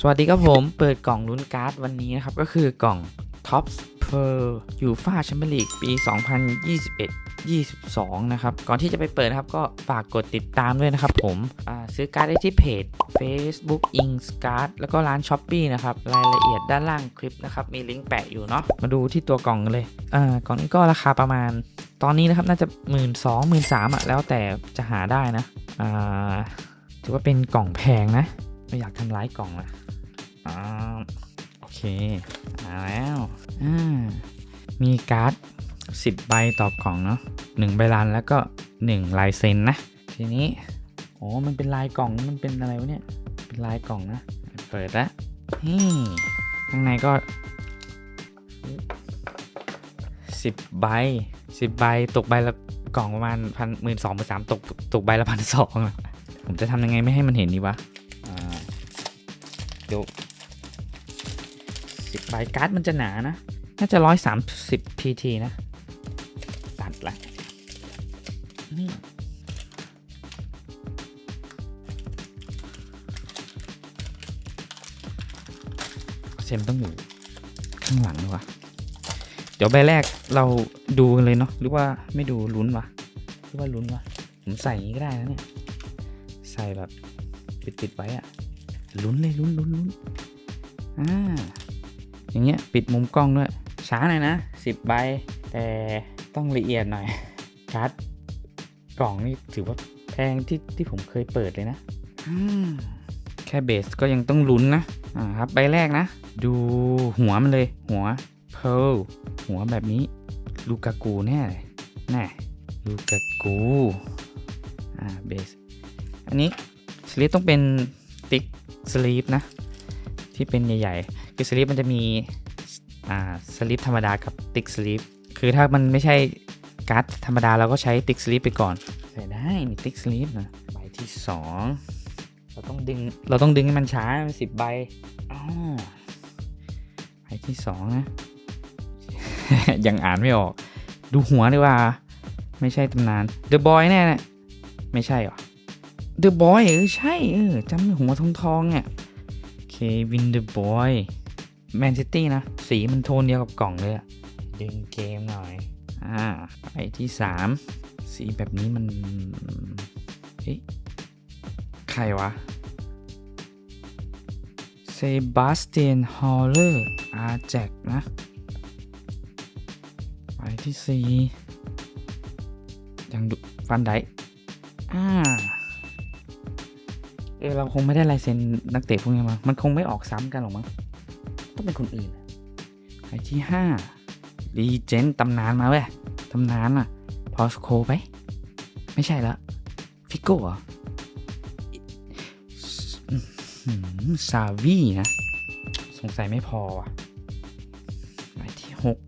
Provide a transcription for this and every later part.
สวัสดีครับผม เปิดกล่องลุ้นการ์ดวันนี้นะครับ ก็คือกล่อง Top p e r ยูฟาแชมเปี้ยนลีกปี 2021 22 นะครับ ก่อนที่จะไปเปิดครับก็ฝากกดติดตามด้วยนะครับผมซื้อการ์ดได้ที่เพจ Facebook i n s c a r d แล้วก็ร้าน s h อ p e e นะครับ รายละเอียดด้านล่างคลิปนะครับ มีลิงก์แปะอยู่เนาะมาดูที่ตัวกล่องเลยอ่ากล่องนี้ก็ราคาประมาณ ตอนนี้นะครับ น่าจะ1 2 0 0 0 0 1 3อะแล้วแต่จะหาได้นะอ่าถือว่าเป็นกล่องแพงนะ ไม่อยากทำร้ายกล่องนะอ่าโอเคมาแล้วอ่ามีการ์ด10 ใบต่อกล่องเนาะ1ใบลานแล้วก็ 1 ลายเซ็นนะ ทีนี้โอ้มันเป็นลายกล่องมันเป็นอะไรวะเนี่ยเป็นลายกล่องนะ เปิดแล้วนี่ข้างในก็ 10 ใบ 10 ใบตกใบละกล่องประมาณพันหมื่นสองหมื่นสามตกตกใบละพันสองผมจะทำยังไงไม่ให้มันเห็นดีวะอ่า เดูสิบใบการ์ดมันจะหนานะ น่าจะร้อยสามสิบ pt นะ ตัดละเซมต้องอยู่ข้างหลังดีวะเดี๋ยวใบแรกเราดูกันเลยเนาะหรือว่าไม่ดูลุ้นวะหรือว่าลุ้นวะผมใส่อย่างนี้ก็ได้นะเนี่ย ใส่แบบปิดปิดๆไว้อะ ลุ้นเลยลุ้นลุ้นลุ้นอ่าอย่างเงี้ยปิดมุมกล้องด้วยช้าหน่อยนะสิบใบแต่ต้องละเอียดหน่อยการ์ดกล่องนี่ถือว่าแพงที่ที่ผมเคยเปิดเลยนะอืมแค่เบสก็ยังต้องลุ้นนะอ่าครับใบแรกนะ ดูหัวมันเลย หัวเพลหัวแบบนี้ ลูกากูแน่เลยแน่ลูกากูอ่าเบสอันนี้สลีปต้องเป็นติ๊ก สลีปนะ ที่เป็นใหญ่ๆ คือสลีปมันจะมีอ่าสลีปธรรมดากับติ๊กสลีปคือถ้ามันไม่ใช่การ์ดธรรมดาเราก็ใช้ติ๊กสลีปไปก่อน ใส่ได้มีติ๊กสลีปนะใบที่สองเราต้องดึงเราต้องดึงให้มันช้ามันสิบใบอ๋อใบที่สองนะยังอ่านไม่ออก ดูหัวดีกว่า ไม่ใช่ตำนานเดอะบอยแน่ๆไม่ใช่หรอ เดอะบอยเออ ใช่เออจำหัวทองทองๆเนี่ยเควินเดอะบอยแมนซิตี้นะ สีมันโทนเดียวกับกล่องเลยอะดึงเกมหน่อย อ่าไปที่สามสีแบบนี้มันเฮ้ยใครวะเซบาสเตียนฮอลเลอร์อาแจกนะไปที่สี่ยังดูฟันไดอ่าเอเราคงไม่ได้ลายเซ็นนักเตะพวกนี้มา มันคงไม่ออกซ้ำกันหรอกมั้ง ต้องเป็นคนอื่นใครที่ห้ารีเจนตำนานมาเว้ย ตำนานอะพอสโคไป ไม่ใช่ละ ฟิโก้เหรอซาวีนะ สงสัยไม่พอว่ะใบที่หก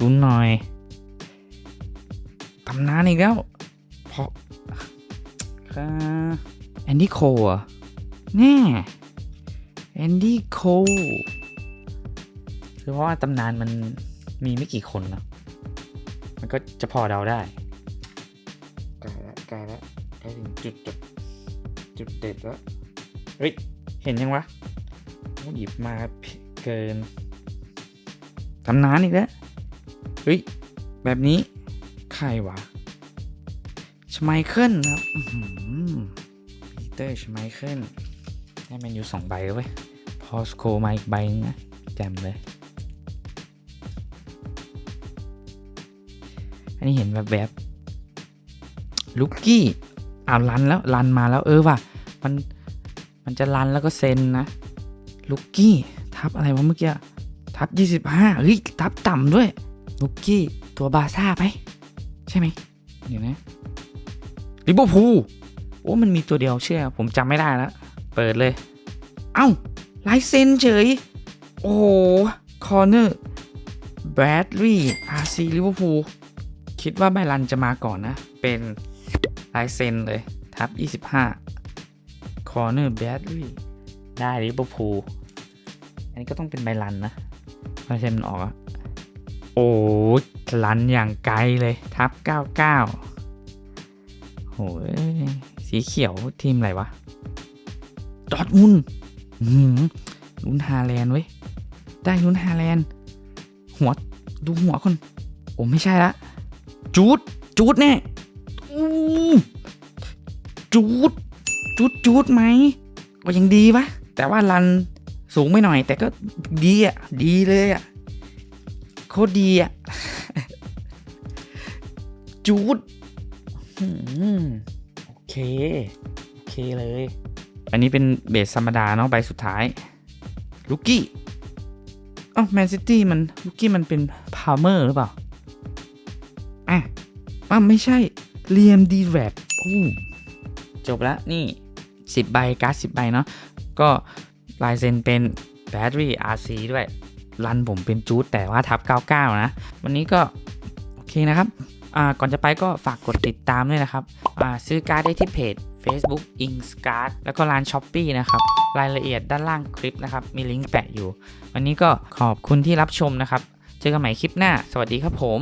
ลุ้นหน่อย ตำนานอีกแล้วพราะค่ะ แอนดี้โคอะแน่แอนดี้โคคือเพราะว่าตำนานมันมีไม่กี่คนเนอะมันก็จะพอเดาได้ใกล้แล้วใกล้แล้วใกล้ถึงจุดจุดจุดเด็ดแล้วเฮ้ย เห็นยังวะโอ้หยิบมาเกินตำนานอีกแล้วเฮ้ย แบบนี้ ใครวะชไมเคิลครับปี เตอร์ชไมเคิลได้แมนยูสองใบแล้วเว้ย พอสโคมาอีกใบนะแจมเลย อันนี้เห็นแบบแบบลุกกี้อ้าวรันแล้วรันมาแล้วเออว่ะ มัน มันจะรันแล้วก็เซ็นนะ ลุกกี้ ทับอะไรวะเมื่อกี้ ทับ 25เฮ้ย ทับต่ำด้วย ลุกกี้ ตัวบาซ่าไปใช่ไหมเดี๋ยวนะลิเวอร์พูล อ้มันมีตัวเดียวเชื่อ ผมจำไม่ได้แล้ว เปิดเลย เอ้าลายเซ็นเฉย โอ้คอร์เนอร์แบดลี่อาร์ซีลิเวอร์พูลคิดว่าไบรันจะมาก่อนนะ เป็นลายเซ็นเลยทับ 25 คอร์เนอร์แบดลี่ได้ลิเวอร์พูลอันนี้ก็ต้องเป็นไบรันนะลายเซนมันออกอะโอ้ลันอย่างไกลเลยทับ 99โหย สีเขียวทีมอะไรวะ ดอร์ทมุนด์อื้อหือลุ้นฮาแลนด์เว้ย ได้ลุ้นฮาแลนด์ หัว ดูหัวคน โอ้ไม่ใช่ละ จูด จูดแน่อู้จูด จูดจูดไหมก็ยังดีปะแต่ว่ารันสูงไม่หน่อย แต่ก็ดีอะ ดีเลยอะ โคตรดีอะ จูด อืมโอ เคโอเคเลย อันนี้เป็นเบสธรรมดาเนาะใบสุดท้ายลูกี้อ๋อแมนซิตี้มันลูกี้มันเป็นพาวเมอร์หรือเปล่าอะอะไม่ใช่เรียมดีแวบโอ้จบแล้วนี่ 10 ใบการ์ด10ใบเนาะก็ลายเซ็นเป็นแบตเตอรี่ RC ด้วย รันผมเป็นจูดแต่ว่าทับ 99 นะ วันนี้ก็ โอเคนะครับ ก่อนจะไปก็ฝากกดติดตามด้วยนะครับซื้อการ์ดได้ที่เพจ Facebook i n s c a r d แล้วก็ร้าน s h อ p e e นะครับ รายละเอียดด้านล่างคลิปนะครับ มีลิงก์แปะอยู่ วันนี้ก็ขอบคุณที่รับชมนะครับ เจอกันใหม่คลิปหน้า สวัสดีครับผม